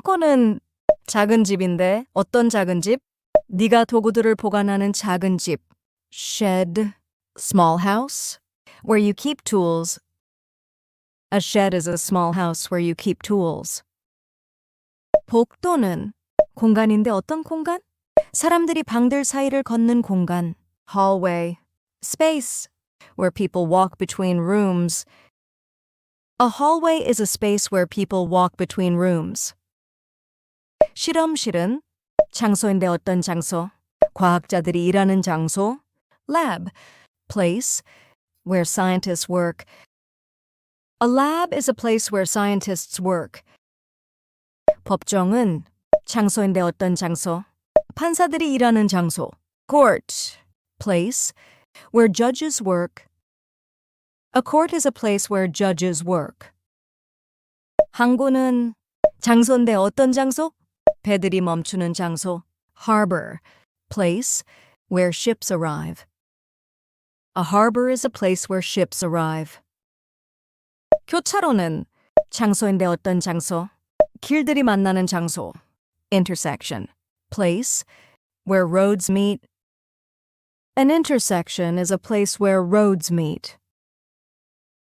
창고는 작은 집인데 어떤 작은 집? 네가 도구들을 보관하는 작은 집. Shed, small house, where you keep tools. A shed is a small house where you keep tools. 복도는 공간인데 어떤 공간? 사람들이 방들 사이를 걷는 공간. Hallway, space, where people walk between rooms. A hallway is a space where people walk between rooms. 실험실은 장소인데 어떤 장소? 과학자들이 일하는 장소. Lab, place, where scientists work. A lab is a place where scientists work. 법정은 장소인데 어떤 장소? 판사들이 일하는 장소. Court, place, where judges work. A court is a place where judges work. 항구는 장소인데 어떤 장소? 배들이 멈추는 장소. Harbor, place where ships arrive. A harbor is a place where ships arrive. 교차로는 장소인데 어떤 장소? 길들이 만나는 장소. Intersection, place where roads meet. An intersection is a place where roads meet.